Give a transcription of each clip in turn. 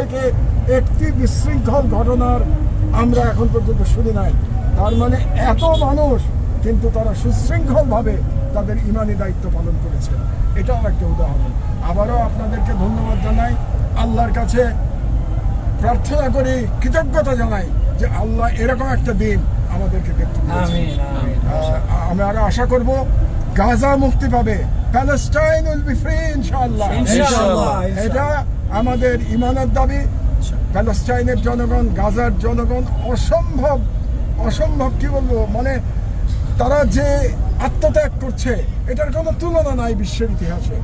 থেকে একটি বিশৃঙ্খল ঘটনার আমরা এখন পর্যন্ত শুনি নাই। তার মানে এত মানুষ কিন্তু তারা সুশৃঙ্খলভাবে তাদের ইমানি দায়িত্ব পালন করেছে। এটাও একটা উদাহরণ। আবারও আপনাদেরকে ধন্যবাদ জানাই। আল্লাহর কাছে প্রার্থনা করি কৃতজ্ঞতা জানাই যে আল্লাহ এরকম একটা দিন আমাদেরকে দেখতে আমি আরও আশা করব গাজা মুক্তি পাবে প্যালেস্টাইন উইল বি ফ্রি ইনশাআল্লাহ। ইনশাআল্লাহ, এটা আমাদের ইমানের দাবি, প্যালেস্টাইনের জনগণ, গাজার জনগণ অসম্ভব অসম্ভব কি বলব? মানে তারা যে আত্মত্যাগ করছে, এটার কোনো তুলনা নাই বিশ্বের ইতিহাসে।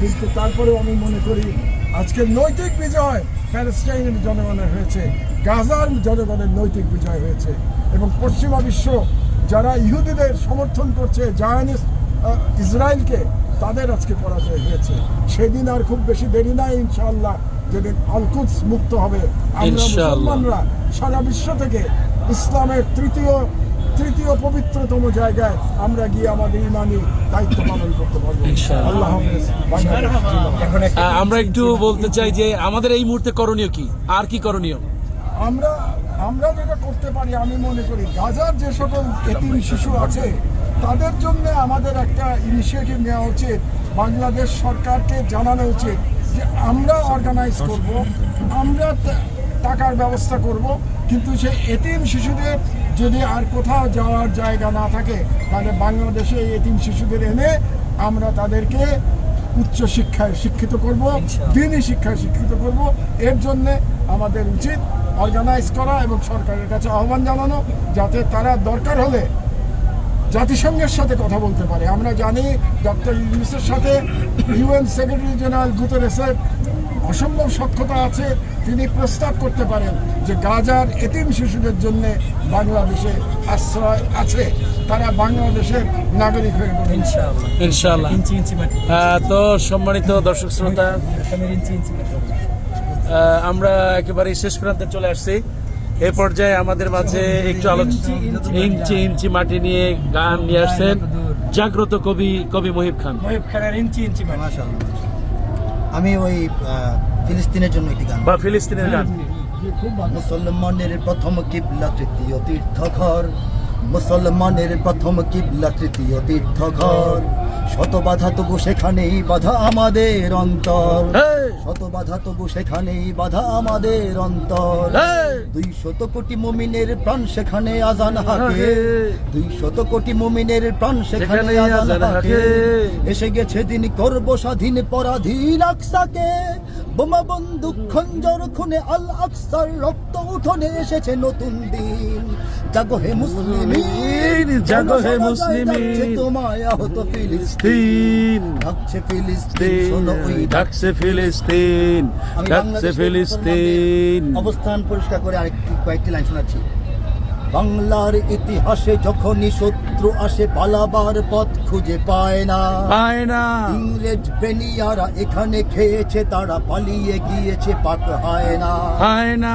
কিন্তু তারপরেও আমি মনে করি আজকের নৈতিক বিজয় প্যালেস্টাইনের জনগণের হয়েছে, গাজার জনগণের নৈতিক বিজয় হয়েছে। এবং পশ্চিমা বিশ্ব, যারা ইহুদিদের সমর্থন করছে জায়নিস্ট ইসরায়েলকে তাদের আজকে পরাজয় হয়েছে। সেদিন আর খুব বেশি দেরি নাই ইনশাআল্লাহ। যেদিন আলকুদস মুক্ত হবে আমরা মুসলমানরা সারা বিশ্ব থেকে ইসলামের তৃতীয় তৃতীয় পবিত্রতম জায়গায় আমরা গিয়ে আমাদের ইমানি দায়িত্ব পালন করতে পারব। আল্লাহ আমরা একটু বলতে চাই যে আমাদের এই মুহূর্তে করণীয় কি? আর কি করণীয়? আমরা আমরা যেটা করতে পারি আমি মনে করি গাজার যে সকল এতিম শিশু আছে তাদের জন্য আমাদের একটা ইনিশিয়েটিভ নেওয়া উচিত বাংলাদেশ সরকারকে জানানো উচিত যে আমরা অর্গানাইজ করব আমরা টাকার ব্যবস্থা করব কিন্তু সেই এতিম শিশুদের যদি আর কোথাও যাওয়ার জায়গা না থাকে তাহলে বাংলাদেশে এতিম শিশুদের এনে আমরা তাদেরকে উচ্চ শিক্ষায় শিক্ষিত করব। দিনই শিক্ষায় শিক্ষিত করব এর জন্যে আমাদের উচিত অর্গানাইজ করা এবং সরকারের কাছে আহ্বান জানানো যাতে তারা দরকার হলে জাতিসংঘের সাথে কথা বলতে পারে আমরা জানি ডক্টর ইউনিসের সাথে ইউএন সেক্রেটারি জেনারেল গুতেরেসের অসম্ভব সক্ষতা আছে তিনি প্রস্তাব করতে পারেন যে গাজার এতিম শিশুদের জন্য বাংলাদেশে আশ্রয় আছে তারা বাংলাদেশের নাগরিক হয়ে ইনশাআল্লাহ তো সম্মানিত দর্শক শ্রোতা আমরা একেবারে শেষ প্রান্তে চলে আসছি এ পর্যায়ে আমাদের মাঝে একটু আলোচনা ইঞ্চি ইঞ্চি মাটি নিয়ে গান নিয়ে আসছেন জাগ্রত কবি কবি মহিব খান। মহিব খানের ইঞ্চি ইঞ্চি আমি ওই ফিলিস্তিনের জন্য একটি গান। বা ফিলিস্তিনের গান। মুসলমানের প্রথম কিবলা তৃতীয় তীর্থঘর মুসলমানের প্রথম কিবলা তৃতীয় তীর্থঘর। শত বাধা তবু সেখানেই বাধা আমাদের অন্তর! শত বাধা তবু সেখানেই বাধা আমাদের অন্তর। দুই শত কোটি মুমিনের প্রাণ সেখানে আজান হাকে। দুই শত কোটি মুমিনের প্রাণ সেখানে আজান হাকে। এসে গেছে দিন করব স্বাধীন পরাধীন আকসাকে। বোমা বন্দুক খঞ্জর খুনে আল আকসার রক্ত উঠোনে এসেছে নতুন দিন। জাগো হে মুসলিমিন জাগো হে মুসলিমিন। তোমায় আহত ফিলিস্তিন। ডাকছে ফিলিস্তিন শোনো ওই ডাক ডাকছে ফিলিস্তিন। আমি কাছে ফিলিস্তিন। অবস্থান পরিষ্কার করে আরেকটি কয়েকটি লাইন শোনাচ্ছি। বাংলার ইতিহাসে যখনই শত্রু আসে পালাবার পথ খুঁজে পায় না। পায় না। ইংরেজ বেনিয়ারা এখানে খেয়েছে তারা পালিয়ে গিয়েছে পাক হয় না। হয় না।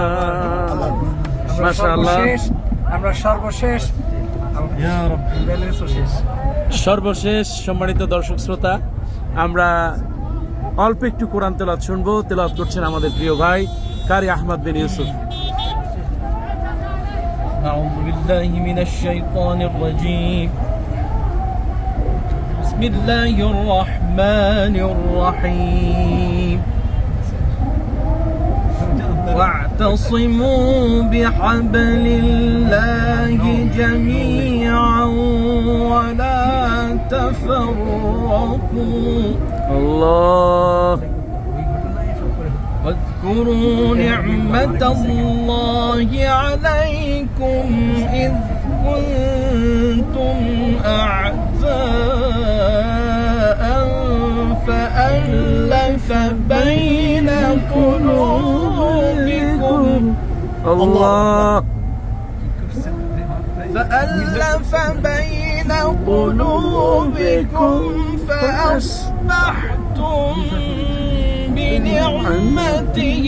আমরা মাশাআল্লাহ সর্বশেষ আমরা সর্বশেষ ব্যালেন্সও শেষ সর্বশেষ সম্মানিত দর্শক শ্রোতা আমরা অল্প একটু কোরআন তেলাওয়াত শুনবো তেলাওয়াত করছেন আমাদের প্রিয় ভাই কারি আহমদ বিন ইউসুফ أعوذ بالله من الشيطان الرجيم بسم الله الرحمن الرحيم واعتصموا بحبل الله جميعا ولا تفرقوا. الله. واذكروا نعمة الله عليكم إذ كنتم أعزاء فألف الله. فألف بين قلوبكم فأصبحتم بنعمته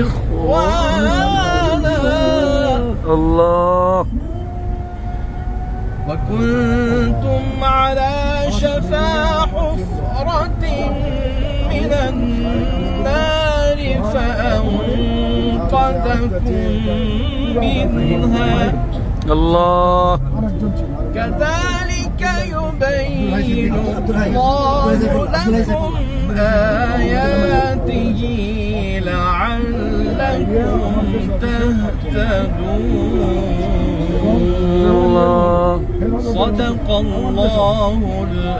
إخوانا. الله. وكنتم على شفا حفرة من النار فأنقذكم منها؟ الله. كذلك يبين الله لكم آياته لعلكم تهتدون. الله. صدق الله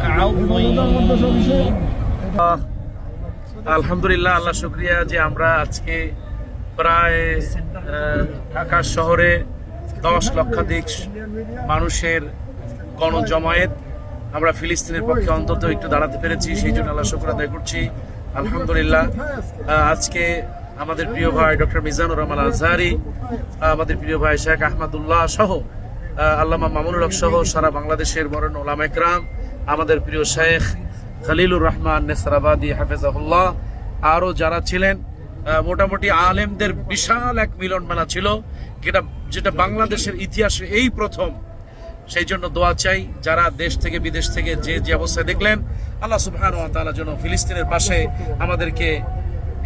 العظيم. আলহামদুলিল্লাহ, আল্লাহ শুক্রিয়া যে আমরা আজকে প্রায় ঢাকা শহরে দশ লক্ষাধিক মানুষের গণজমায়েত আমরা ফিলিস্তিনের পক্ষে অন্তত একটু দাঁড়াতে পেরেছি, সেই জন্য আল্লাহ শুক্র আদায় করছি। আলহামদুলিল্লাহ আজকে আমাদের প্রিয় ভাই ডক্টর মিজানুর রহমান আজহারি আমাদের প্রিয় ভাই শেখ আহমদুল্লাহ সহ আল্লামা মামুনুল হক সহ সারা বাংলাদেশের বরণ ওলাম একরাম, আমাদের প্রিয় শেখ খলিলুর রহমান নেসরাবাদী হাফেজাহুল্লাহ, আরও যারা ছিলেন মোটামুটি আলেমদের বিশাল এক মিলন মেলা ছিল, যেটা যেটা বাংলাদেশের ইতিহাসে এই প্রথম। সেই জন্য দোয়া চাই, যারা দেশ থেকে বিদেশ থেকে যে যে অবস্থায় দেখলেন, আল্লাহ সুবহান ওয়া তাআলা যেন ফিলিস্তিনের পাশে আমাদেরকে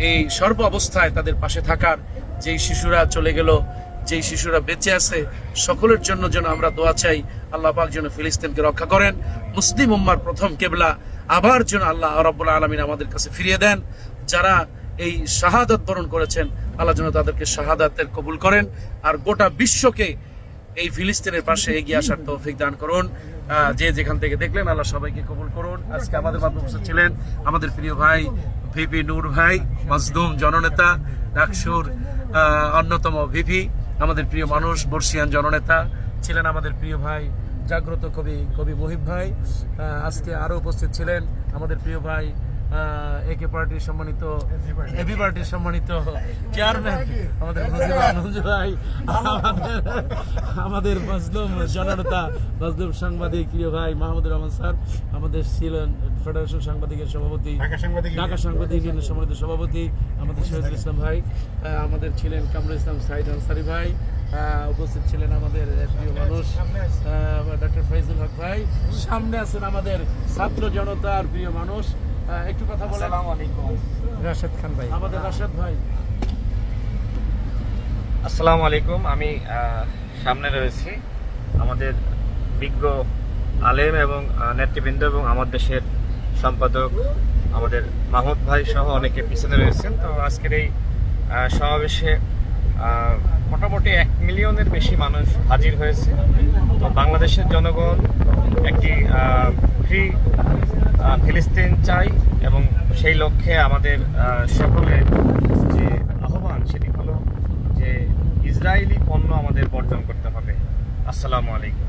এই সর্ব অবস্থায় তাদের পাশে থাকার, যেই শিশুরা চলে গেল, যেই শিশুরা বেঁচে আছে, সকলের জন্য যেন আমরা দোয়া চাই, আল্লাহ পাক যেন ফিলিস্তিনকে রক্ষা করেন। মুসলিম উম্মার প্রথম কেবলা আবার যেন আল্লাহ রব্বুল আলমিন আমাদের কাছে ফিরিয়ে দেন। যারা এই শাহাদাত বরণ করেছেন, আল্লাহ যেন তাদেরকে শাহাদাতের কবুল করেন আর গোটা বিশ্বকে এই ফিলিস্তিনের পাশে এগিয়ে আসার তৌফিক দান করুন। যে যেখান থেকে দেখলেন, আল্লাহ সবাইকে কবুল করুন। আজকে আমাদের মাধ্যমে ছিলেন আমাদের প্রিয় ভাই ভিপি নূর ভাই, মাজদুম জননেতা, ডাকসুর অন্যতম ভিপি, আমাদের প্রিয় মানুষ, বর্ষিয়ান জননেতা ছিলেন আমাদের প্রিয় ভাই জাগ্রত কবি কবি মহিব ভাই আজকে আরও উপস্থিত ছিলেন আমাদের প্রিয় ভাই একে পার্টির সম্মানিত এবি পার্টির সম্মানিত চেয়ারম্যান আমাদের ভাই আমাদের আমাদের মজলুম জননেতা মজলুম সাংবাদিক প্রিয় ভাই মাহমুদুর রহমান স্যার আমাদের ছিলেন ফেডারেশন সাংবাদিকের সভাপতি ঢাকা সাংবাদিক ইউনিয়নের সম্মানিত সভাপতি আমাদের শহীদুল ইসলাম ভাই আমাদের ছিলেন কামরুল ইসলাম সাইদ আনসারি ভাই উপস্থিত ছিলেন আমাদের প্রিয় মানুষ ডক্টর ফাইজুল হক ভাই। সামনে আছেন আমাদের ছাত্র জনতার প্রিয় মানুষ। একটু কথা বলেন। রাশেদ খান ভাই। আমাদের রাশেদ ভাই। আসসালামু আলাইকুম। আমি আহ, সামনে রয়েছি আমাদের বিজ্ঞ আলেম এবং নেতৃবৃন্দ এবং আমার দেশের সম্পাদক আমাদের মাহমুদ ভাই সহ অনেকে পিছনে রয়েছেন। তো আজকের এই আহ, সমাবেশে মোটামুটি এক মিলিয়নের বেশি মানুষ হাজির হয়েছে। তো বাংলাদেশের জনগণ একটি ফ্রি ফিলিস্তিন চাই এবং সেই লক্ষ্যে আমাদের সকলের যে আহ্বান সেটি হলো যে ইসরায়েলি পণ্য আমাদের বর্জন করতে হবে। আসসালামু আলাইকুম।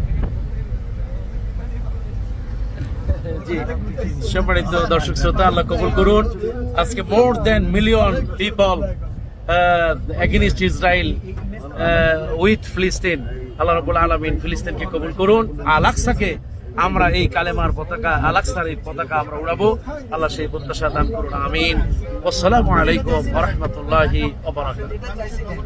সম্মানিত দর্শক শ্রোতা, আল্লাহ কবুল করুন। আজকে more then million people against Israel with ফিলিস্তিন আল্লাহ রবুল আলমিন ফিলিস্তিনকে কবুল করুন। আলাক্সাকে আমরা এই কালেমার পতাকা আলাক্সার এই পতাকা আমরা উড়াবো। আল্লাহ সেই প্রত্যাশা দান করুন, আমিন। আসসালামু আলাইকুম রহমতুল্লাহি